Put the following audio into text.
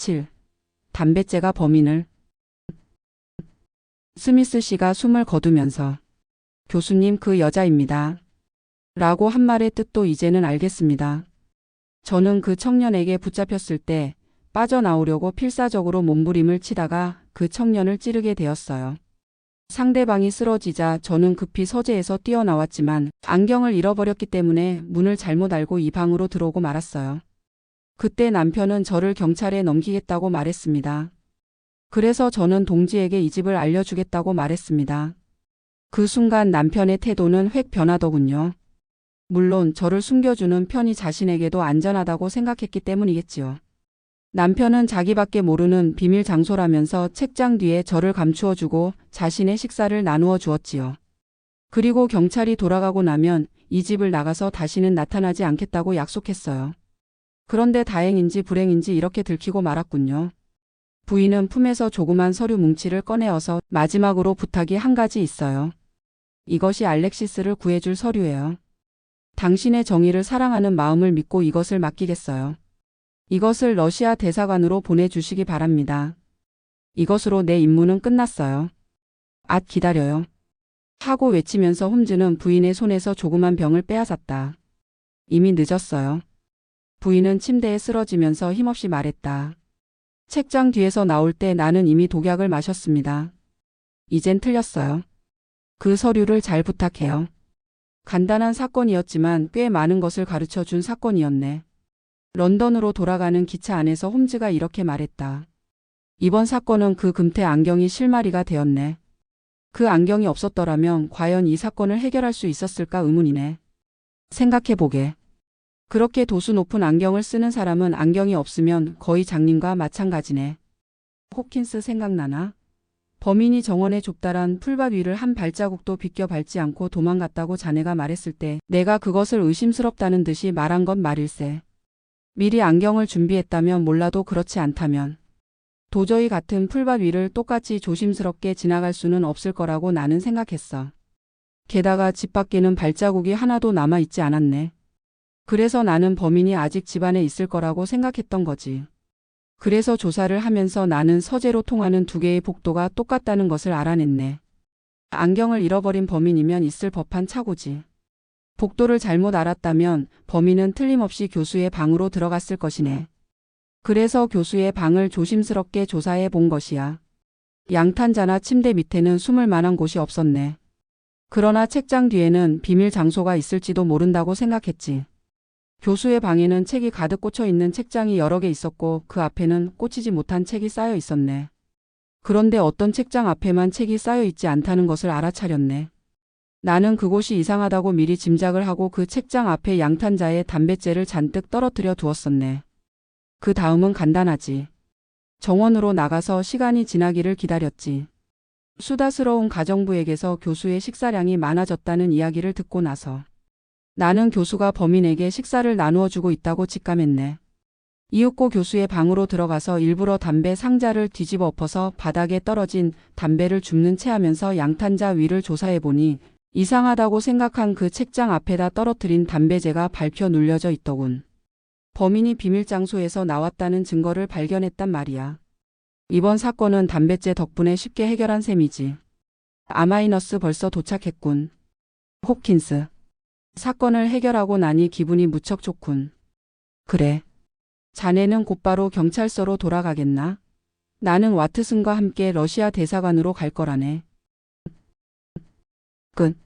7. 담뱃재가 범인을 스미스 씨가 숨을 거두면서 교수님 그 여자입니다. 라고 한 말의 뜻도 이제는 알겠습니다. 저는 그 청년에게 붙잡혔을 때 빠져나오려고 필사적으로 몸부림을 치다가 그 청년을 찌르게 되었어요. 상대방이 쓰러지자 저는 급히 서재에서 뛰어나왔지만 안경을 잃어버렸기 때문에 문을 잘못 알고 이 방으로 들어오고 말았어요. 그때 남편은 저를 경찰에 넘기겠다고 말했습니다. 그래서 저는 동지에게 이 집을 알려주겠다고 말했습니다. 그 순간 남편의 태도는 획 변하더군요. 물론 저를 숨겨주는 편이 자신에게도 안전하다고 생각했기 때문이겠지요. 남편은 자기밖에 모르는 비밀 장소라면서 책장 뒤에 저를 감추어 주고 자신의 식사를 나누어 주었지요. 그리고 경찰이 돌아가고 나면 이 집을 나가서 다시는 나타나지 않겠다고 약속했어요. 그런데 다행인지 불행인지 이렇게 들키고 말았군요. 부인은 품에서 조그만 서류 뭉치를 꺼내어서 마지막으로 부탁이 한 가지 있어요. 이것이 알렉시스를 구해줄 서류예요. 당신의 정의를 사랑하는 마음을 믿고 이것을 맡기겠어요. 이것을 러시아 대사관으로 보내주시기 바랍니다. 이것으로 내 임무는 끝났어요. 앗 기다려요. 하고 외치면서 홈즈는 부인의 손에서 조그만 병을 빼앗았다. 이미 늦었어요. 부인은 침대에 쓰러지면서 힘없이 말했다. 책장 뒤에서 나올 때 나는 이미 독약을 마셨습니다. 이젠 틀렸어요. 그 서류를 잘 부탁해요. 간단한 사건이었지만 꽤 많은 것을 가르쳐 준 사건이었네. 런던으로 돌아가는 기차 안에서 홈즈가 이렇게 말했다. 이번 사건은 그 금태 안경이 실마리가 되었네. 그 안경이 없었더라면 과연 이 사건을 해결할 수 있었을까 의문이네. 생각해보게. 그렇게 도수 높은 안경을 쓰는 사람은 안경이 없으면 거의 장님과 마찬가지네. 호킨스 생각나나? 범인이 정원의 좁다란 풀밭 위를 한 발자국도 비껴 밟지 않고 도망갔다고 자네가 말했을 때 내가 그것을 의심스럽다는 듯이 말한 건 말일세. 미리 안경을 준비했다면 몰라도 그렇지 않다면 도저히 같은 풀밭 위를 똑같이 조심스럽게 지나갈 수는 없을 거라고 나는 생각했어. 게다가 집 밖에는 발자국이 하나도 남아 있지 않았네. 그래서 나는 범인이 아직 집안에 있을 거라고 생각했던 거지. 그래서 조사를 하면서 나는 서재로 통하는 두 개의 복도가 똑같다는 것을 알아냈네. 안경을 잃어버린 범인이면 있을 법한 착오지. 복도를 잘못 알았다면 범인은 틀림없이 교수의 방으로 들어갔을 것이네. 그래서 교수의 방을 조심스럽게 조사해 본 것이야. 양탄자나 침대 밑에는 숨을 만한 곳이 없었네. 그러나 책장 뒤에는 비밀 장소가 있을지도 모른다고 생각했지. 교수의 방에는 책이 가득 꽂혀 있는 책장이 여러 개 있었고 그 앞에는 꽂히지 못한 책이 쌓여 있었네. 그런데 어떤 책장 앞에만 책이 쌓여 있지 않다는 것을 알아차렸네. 나는 그곳이 이상하다고 미리 짐작을 하고 그 책장 앞에 양탄자에 담뱃재를 잔뜩 떨어뜨려 두었었네. 그 다음은 간단하지. 정원으로 나가서 시간이 지나기를 기다렸지. 수다스러운 가정부에게서 교수의 식사량이 많아졌다는 이야기를 듣고 나서 나는 교수가 범인에게 식사를 나누어 주고 있다고 직감했네. 이윽고 교수의 방으로 들어가서 일부러 담배 상자를 뒤집어 엎어서 바닥에 떨어진 담배를 줍는 채 하면서 양탄자 위를 조사해 보니 이상하다고 생각한 그 책장 앞에다 떨어뜨린 담배재가 밟혀 눌려져 있더군. 범인이 비밀 장소에서 나왔다는 증거를 발견했단 말이야. 이번 사건은 담뱃재 덕분에 쉽게 해결한 셈이지. 아마이너스 벌써 도착했군. 호킨스. 사건을 해결하고 나니 기분이 무척 좋군. 그래. 자네는 곧바로 경찰서로 돌아가겠나? 나는 와트슨과 함께 러시아 대사관으로 갈 거라네. 끝.